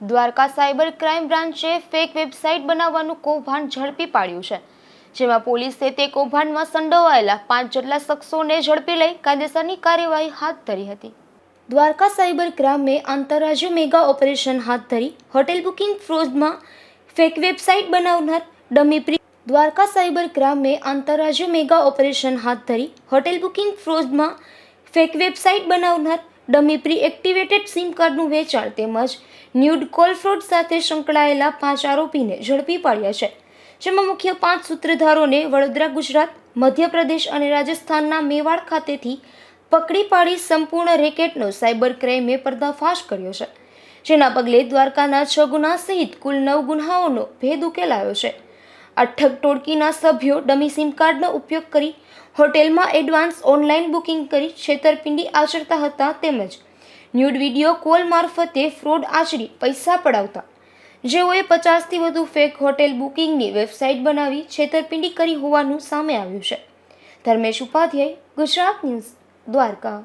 Dwarka cyber crime બ્રાન્ચે fake website બનાવવાનું કૌભાંડ ઝડપી પાડ્યું છે. જેમાં પોલીસે તે કૌભાંડમાં સંડોવાયેલા પાંચ જેટલા શખ્સોને ઝડપી લઈ કાયદેસરની કાર્યવાહી હાથ ધરી હતી. દ્વારકા સાયબર ક્રાઇમે આંતરરાજ્ય મેગા ઓપરેશન હાથ ધરી હોટેલ બુકિંગ ફ્રોઝમાં ફેક વેબસાઇટ બનાવનાર ડમી પ્રી દ્વારકા સાયબર ક્રાઇમે આંતરરાજ્ય મેગા ઓપરેશન હાથ ધરી હોટેલ બુકિંગ ફ્રોઝમાં ફેક વેબસાઇટ બનાવનાર ડમી પ્રી એક્ટિવેટેડ સિમ કાર્ડનું વેચાણ તેમજ ન્યૂડ કોલ ફ્રોડ સાથે સંકળાયેલા પાંચ આરોપીને ઝડપી પાડ્યા છે. જેમાં મુખ્ય પાંચ સૂત્રધારોને વડોદરા ગુજરાત, મધ્યપ્રદેશ અને રાજસ્થાનના મેવાડ ખાતેથી પકડી પાડી સંપૂર્ણ રેકેટનો સાયબર ક્રાઇમે પર્દાફાશ કર્યો છે. જેના પગલે દ્વારકાના છ ગુના સહિત કુલ નવ ગુનાઓનો ભેદ ઉકેલાયો છે. આ ઠગ ટોળકીના સભ્યો ડમી સિમ કાર્ડનો ઉપયોગ કરી હોટેલમાં એડવાન્સ ઓનલાઈન બુકિંગ કરી છેતરપિંડી આચરતા હતા તેમજ ન્યૂડ વીડિયો કોલ મારફતે ફ્રોડ આચરી પૈસા પડાવતા. જેઓએ પચાસથી વધુ ફેક હોટેલ બુકિંગની વેબસાઇટ બનાવી છેતરપિંડી કરી હોવાનું સામે આવ્યું છે. ધર્મેશ ઉપાધ્યાય, ગુજરાત ન્યૂઝ, દ્વારકા.